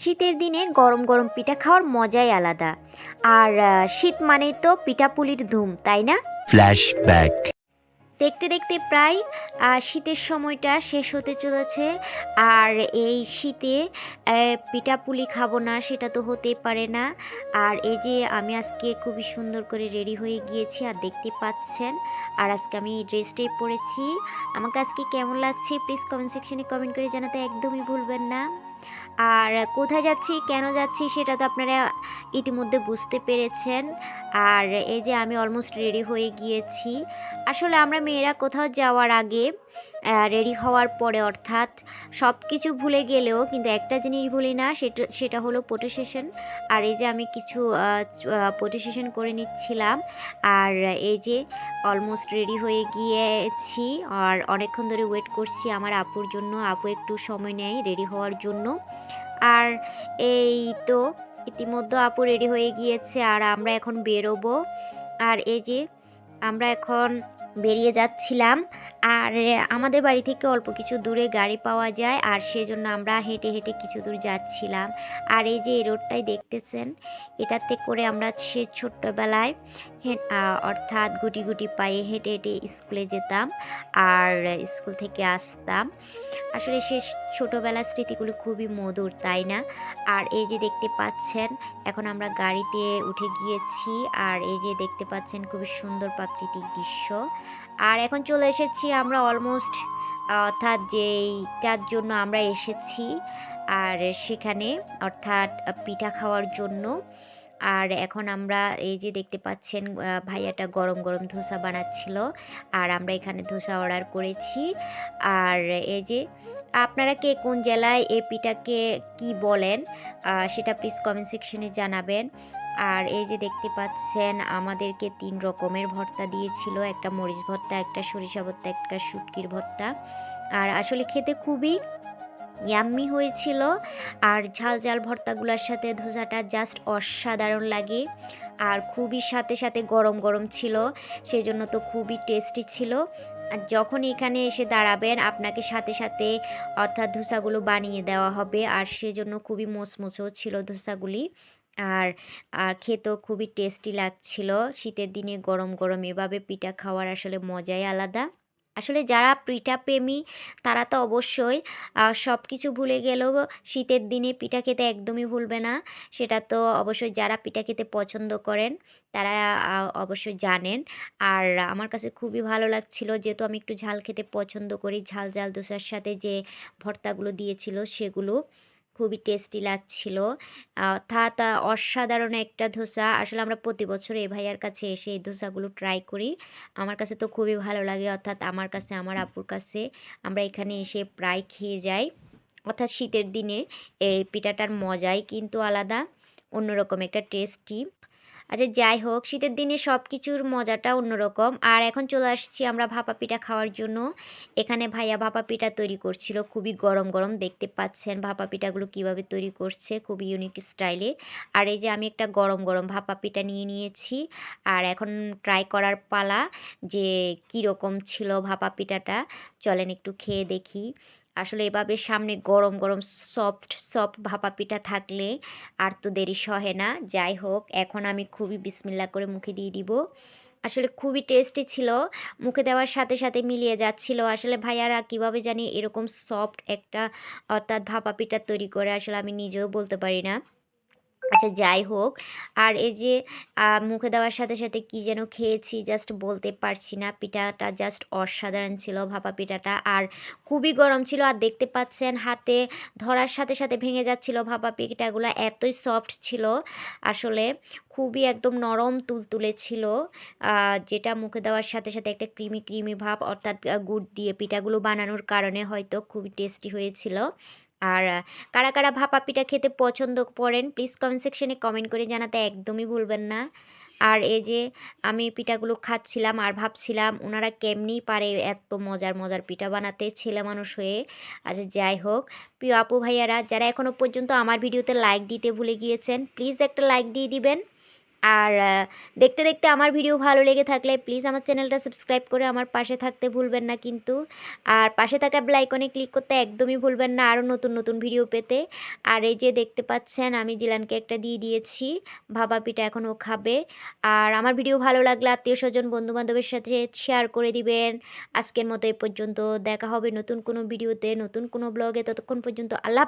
শীতের দিনে গরম গরম পিঠা খাওয়ার মজাই আলাদা। আর শীত মানেই তো পিঠাপুলির ধুম তাই না? Flashback. দেখতে দেখতে প্রায় শীতের সময়টা শেষ হতে চলেছে। আর এই শীতে পিঠাপুলি খাব না সেটা তো হতেই পারে না। আর এই যে আমি আজকে খুবই সুন্দর করে রেডি হয়ে গিয়েছি আর দেখতে পাচ্ছেন। আর আজকে আমি এই ড্রেসটাই পরেছি। আমাকে আজকে কেমন লাগছে প্লিজ কমেন্ট সেকশনে কমেন্ট করে জানাতে একদমই ভুলবেন না। আর কোথায় যাচ্ছি কেন যাচ্ছি সেটা তো আপনারা ইতিমধ্যে বুঝতে পেরেছেন। আর এই যে আমি অলমোস্ট রেডি হয়ে গিয়েছি। আসলে আমরা মেয়েরা কোথাও যাওয়ার আগে রেডি হওয়ার পরে অর্থাৎ সব কিছু ভুলে গেলেও, কিন্তু একটা জিনিস ভুলি না, সেটা সেটা হলো সেশন আর এই যে আমি কিছু সেশন করে নিচ্ছিলাম, আর এই যে অলমোস্ট রেডি হয়ে গিয়েছি, আর অনেকক্ষণ ধরে ওয়েট করছি আমার আপুর জন্য। আপু একটু সময় নেয় রেডি হওয়ার জন্য। আর এই তো ইতিমধ্যে আপু রেডি হয়ে গিয়েছে আর আমরা এখন বেরোবো। আর এই যে আমরা এখন বেরিয়ে যাচ্ছিলাম। আর আমাদের বাড়ি থেকে অল্প কিছু দূরে গাড়ি পাওয়া যায়, আর সেজন্য আমরা হেঁটে হেঁটে কিছু দূর যাচ্ছিলাম। আর এই যে এই রোডটাই দেখতেছেন, এটাতে করে আমরা সে ছোট্টবেলায় অর্থাৎ গুটি গুটি পায়ে হেঁটে হেঁটে স্কুলে যেতাম আর স্কুল থেকে আসতাম। আসলে সে ছোটোবেলার স্মৃতিগুলো খুবই মধুর, তাই না? আর এই যে দেখতে পাচ্ছেন, এখন আমরা গাড়িতে উঠে গিয়েছি, আর এই যে দেখতে পাচ্ছেন খুবই সুন্দর প্রাকৃতিক দৃশ্য। আর এখন চলে এসেছি আমরা অলমোস্ট অর্থাৎ যেইটার জন্য আমরা এসেছি, আর সেখানে অর্থাৎ পিঠা খাওয়ার জন্য। আর এখন আমরা এই যে দেখতে পাচ্ছেন ভাইয়াটা গরম গরম ধোসা বানাচ্ছিল, আর আমরা এখানে ধোসা অর্ডার করেছি। আর এই যে, আপনারা কে কোন জেলায় এই পিঠাকে কি বলেন সেটা প্লিজ কমেন্ট সেকশনে জানাবেন। আর এই যে দেখতে পাচ্ছেন, আমাদেরকে তিন রকমের ভর্তা দিয়েছিল। একটা মরিচ ভর্তা, একটা সরিষা ভর্তা, একটা শুটকির ভর্তা। আর আসলে খেতে খুবই ইয়াম্মি হয়েছিল। আর ঝাল ঝাল ভর্তাগুলোর সাথে ধোসাটা জাস্ট অসাধারণ লাগে। আর খুবই সাথে সাথে গরম গরম ছিল সেই জন্য তো খুবই টেস্টি ছিল। আর যখন এখানে এসে দাঁড়াবেন, আপনাকে সাথে সাথে অর্থাৎ ধোসাগুলো বানিয়ে দেওয়া হবে। আর সেজন্য খুবই মোচমোচও ছিল ধোসাগুলি। আর খেতেও খুবই টেস্টি লাগছিল। শীতের দিনে গরম গরম এভাবে পিঠা খাওয়ার আসলে মজাই আলাদা। আসলে যারা পিঠা প্রেমী, তারা তো অবশ্যই সব কিছু ভুলে গেলেও শীতের দিনে পিঠা খেতে একদমই ভুলবে না। সেটা তো অবশ্যই যারা পিঠা খেতে পছন্দ করেন, তারা অবশ্যই জানেন। আর আমার কাছে খুবই ভালো লাগছিল যেহেতু আমি একটু ঝাল খেতে পছন্দ করি, ঝাল ঝাল দোসার সাথে যে ভর্তাগুলো দিয়েছিল সেগুলো। খুবই টেস্টি লাগছিল। অর্থাৎ তা অসাধারণ একটা ধোসা। আসলে আমরা প্রতি বছর এই ভাইয়ার কাছে এসে এই ধোসাগুলো ট্রাই করি। আমার কাছে তো খুবই ভালো লাগে অর্থাৎ আমার কাছে আমার আপুর কাছে। আমরা এখানে এসে প্রায় খেয়ে যাই। অর্থাৎ শীতের দিনে এই পিঠাটার মজাই কিন্তু আলাদা অন্যরকম একটা টেস্টি আচ্ছা যাই হোক, শীতের দিনে সব কিছুর মজাটা অন্যরকম। আর এখন চলে আসছি আমরা ভাপা পিঠা খাওয়ার জন্য। এখানে ভাইয়া ভাপা পিঠা তৈরি করছিল। খুবই গরম গরম, দেখতে পাচ্ছেন ভাপা পিঠাগুলো কীভাবে তৈরি করছে, খুবই ইউনিক স্টাইলে আর এই যে আমি একটা গরম গরম ভাপা পিঠা নিয়ে নিয়েছি। আর এখন ট্রাই করার পালা যে কীরকম ছিল ভাপা পিঠাটা, চলেন একটু খেয়ে দেখি। আসলে এভাবে সামনে গরম গরম সফট সফট ভাপা পিঠা থাকলে আর তো দেরি সহে না। যাই হোক, এখন আমি খুবই বিসমিল্লা করে মুখে দিয়ে দিব। আসলে খুবই টেস্টি ছিল। মুখে দেওয়ার সাথে সাথে মিলিয়ে যাচ্ছিল। আসলে ভাইয়ারা কীভাবে জানি এরকম সফট একটা অর্থাৎ ভাপা পিঠা তৈরি করে, আসলে আমি নিজেও বলতে পারি না। আচ্ছা যাই হোক। আর এই যে মুখে দেওয়ার সাথে সাথে কি যেন খেয়েছি জাস্ট বলতে পারছি না। পিঠাটা জাস্ট অসাধারণ ছিল, ভাপা পিঠাটা। আর খুবই গরম ছিল, আর দেখতে পাচ্ছেন হাতে ধরার সাথে সাথে ভেঙে যাচ্ছিল ভাপা পিঠাগুলো, এতই সফট ছিল। আসলে খুবই একদম নরম তুলতুলে ছিল। যেটা মুখে দেওয়ার সাথে সাথে একটা ক্রিমি ক্রিমি ভাব, অর্থাৎ গুড় দিয়ে পিঠাগুলো বানানোর কারণে হয়তো খুবই টেস্টি হয়েছিল। আর কারা কারা ভাপা পিঠা খেতে পছন্দ করেন প্লিজ কমেন্ট সেকশনে কমেন্ট করে জানাতে একদমই ভুলবেন না। আর এই যে আমি পিঠাগুলো খাচ্ছিলাম আর ভাবছিলাম ওনারা কেমনি পারে এত মজার মজার পিঠা বানাতে ছেলে মানুষ হয়ে। আচ্ছা যাই হোক, প্রিয় আপু ভাইয়ারা, যারা এখনও পর্যন্ত আমার ভিডিওতে লাইক দিতে ভুলে গিয়েছেন প্লিজ একটা লাইক দিয়ে দিবেন। আর দেখতে দেখতে আমার ভিডিও ভালো লেগে থাকলে প্লিজ আমার চ্যানেলটা সাবস্ক্রাইব করে আমার পাশে থাকতে ভুলবেন না কিন্তু। আর পাশে থাকা বেল আইকনে ক্লিক করতে একদমই ভুলবেন না আরও নতুন নতুন ভিডিও পেতে। আর এই যে দেখতে পাচ্ছেন আমি জিলানকে একটা দিয়ে দিয়েছি, ভাবা পিঠা এখন ও খাবে। আর আমার ভিডিও ভালো লাগলে আত্মীয় স্বজন বন্ধু বান্ধবের সাথে শেয়ার করে দিবেন। আজকের মতো এই পর্যন্ত, দেখা হবে নতুন কোনো ভিডিওতে নতুন কোনো ব্লগে ততক্ষণ পর্যন্ত আল্লাহ